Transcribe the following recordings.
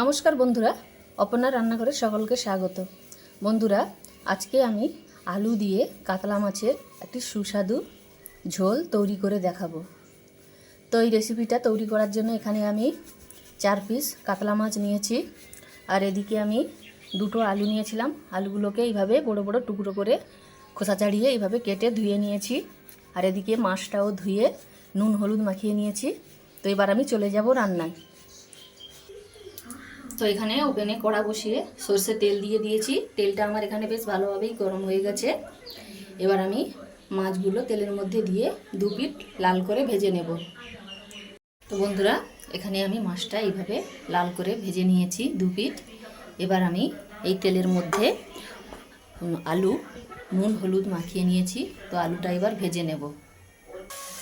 নমস্কার বন্ধুরা অপর্ণা রান্নাঘরে সকলকে স্বাগত। বন্ধুরা, আজকে আমি আলু দিয়ে কাতলা মাছের একটি সুস্বাদু ঝোল তৈরি করে দেখাবো। তো এই রেসিপিটা তৈরি করার জন্য এখানে আমি চার পিস কাতলা মাছ নিয়েছি। আর এদিকে আমি দুটো আলু নিয়েছিলাম। আলুগুলোকে এইভাবে বড় বড় টুকরো করে খোসা ছাড়িয়ে এইভাবে কেটে ধুয়ে নিয়েছি। আর এদিকে মাছটাও ধুয়ে নুন, হলুদ মাখিয়ে নিয়েছি। তো এবার আমি চলে যাব রান্নায়। তো এখানে ওভেনে কড়া বসিয়ে সর্ষে তেল দিয়ে দিয়েছি। তেলটা আমার এখানে বেশ ভালোভাবেই গরম হয়ে গেছে। এবার আমি মাছগুলো তেলের মধ্যে দিয়ে দু পিট লাল করে ভেজে নেব। তো বন্ধুরা, এখানে আমি মাছটা এইভাবে লাল করে ভেজে নিয়েছি দু পিট। এবার আমি এই তেলের মধ্যে আলু, নুন, হলুদ মাখিয়ে নিয়েছি। তো আলুটা এবার ভেজে নেব।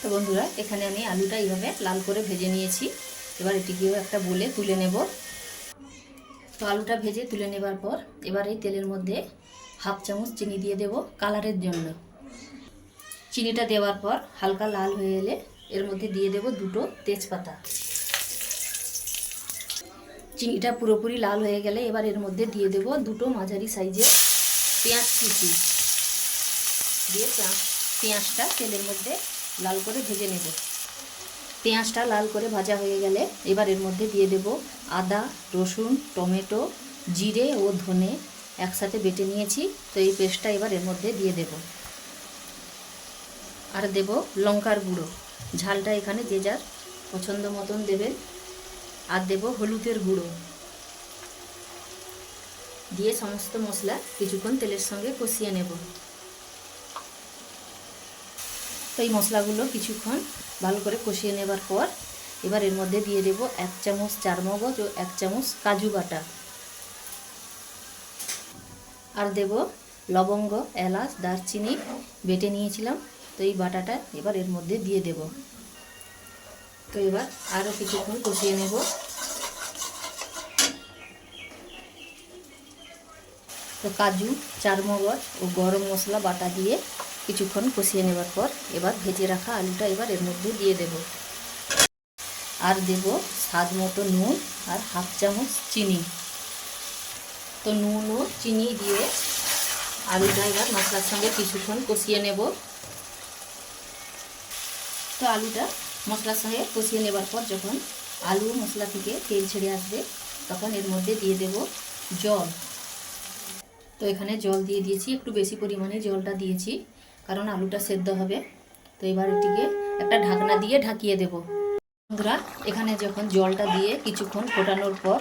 তো বন্ধুরা, এখানে আমি আলুটা এইভাবে লাল করে ভেজে নিয়েছি। এবার এটিকেও একটা বলে তুলে নেব। তো আলুটা ভেজে তুলে নেবার পর এবার এই তেলের মধ্যে হাফ চামচ চিনি দিয়ে দেব কালারের জন্য। চিনিটা দেওয়ার পর হালকা লাল হয়ে এলে এর মধ্যে দিয়ে দেব দুটো তেজপাতা। চিনিটা পুরোপুরি লাল হয়ে গেলে এবার এর মধ্যে দিয়ে দেব দুটো মাঝারি সাইজের পেঁয়াজ কুচি। দিয়ে পেঁয়াজ পেঁয়াজটা তেলের মধ্যে লাল করে ভেজে নেব। পেঁয়াজটা লাল করে ভাজা হয়ে গেলে এবার এর মধ্যে দিয়ে দেব আদা, রসুন, টমেটো, জিরে ও ধনে একসাথে বেটে নিয়েছি। তো এই পেস্টটা এবার এর মধ্যে দিয়ে দেব। আর দেব লঙ্কার গুঁড়ো। ঝালটা এখানে যে যার পছন্দ মতন দেবেন। আর দেব হলুদের গুঁড়ো। দিয়ে সমস্ত মশলা কিছুক্ষণ তেলের সঙ্গে কষিয়ে নেব। তো এই মশলাগুলো কিছুক্ষণ ভালো করে কষিয়ে নেবার পর এবার এর মধ্যে দিয়ে দেব এক চামচ চার মগজ ও এক চামচ কাজু বাটা। আর দেব লবঙ্গ, এলাচ, দারচিনি বেটে নিয়েছিলাম, তো এই বাটাটা এবার এর মধ্যে দিয়ে দেব। তো এবার আরও কিছুক্ষণ কষিয়ে নেব। তো কাজু, চারমগজ ও গরম মশলা বাটা দিয়ে কিছুক্ষণ কষিয়ে নেবার পর এবার ভেজে রাখা আলুটা এবার এর মধ্যে দিয়ে দেব। আর দেব স্বাদ মতো নুন আর হাফ চামচ চিনি। তো নুন ও চিনি দিয়ে আলুটা এবার মশলার সঙ্গে কিছুক্ষণ কষিয়ে নেব। তো আলুটা মশলার সঙ্গে কষিয়ে নেবার পর যখন আলু মশলা থেকে তেল ছেড়ে আসবে, তখন এর মধ্যে দিয়ে দেব জল। তো এখানে জল দিয়ে দিয়েছি, একটু বেশি পরিমাণে জলটা দিয়েছি। কারণ আলুটা সেদ্ধ হবে। তো এবার এটিকে একটা ঢাকনা দিয়ে ঢাকিয়ে দেব। বন্ধুরা, এখানে যখন জলটা দিয়ে কিছুক্ষণ ফোটানোর পর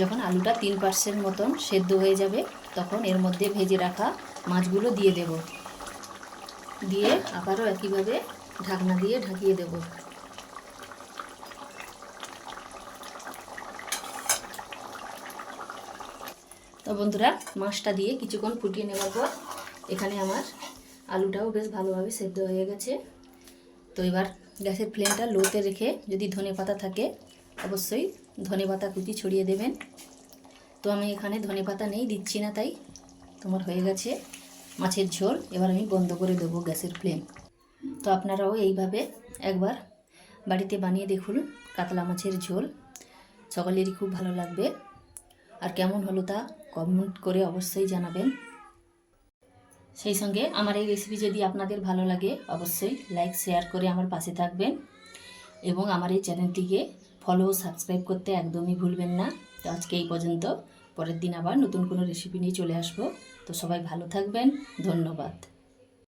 যখন আলুটা তিন পার্সেন্ট মতন সেদ্ধ হয়ে যাবে, তখন এর মধ্যে ভেজে রাখা মাছগুলো দিয়ে দেব। দিয়ে আবারও একইভাবে ঢাকনা দিয়ে ঢাকিয়ে দেব। তো বন্ধুরা, মাছটা দিয়ে কিছুক্ষণ ফুটিয়ে নেওয়ার পর এখানে আমার আলুটাও বেশ ভালোভাবে সেদ্ধ হয়ে গেছে। তো এবার গ্যাসের ফ্লেমটা লোতে রেখে যদি ধনে পাতা থাকে, অবশ্যই ধনে পাতা কুচি ছড়িয়ে দেবেন। তো আমি এখানে ধনে পাতা নেই, দিচ্ছি না তাই। তোমার হয়ে গেছে মাছের ঝোল, এবার আমি বন্ধ করে দেবো গ্যাসের ফ্লেম। তো আপনারাও এইভাবে একবার বাড়িতে বানিয়ে দেখুন কাতলা মাছের ঝোল। সকলেরই খুব ভালো লাগবে। আর কেমন হলো তা কমেন্ট করে অবশ্যই জানাবেন। সেই সঙ্গে আমার এই রেসিপি যদি আপনাদের ভালো লাগে, অবশ্যই লাইক শেয়ার করে আমার পাশে থাকবেন এবং আমার এই চ্যানেলটিকে ফলো ও সাবস্ক্রাইব করতে একদমই ভুলবেন না। তো আজকে এই পর্যন্ত। পরের দিন আবার নতুন কোনো রেসিপি নিয়ে চলে আসব। তো সবাই ভালো থাকবেন। ধন্যবাদ।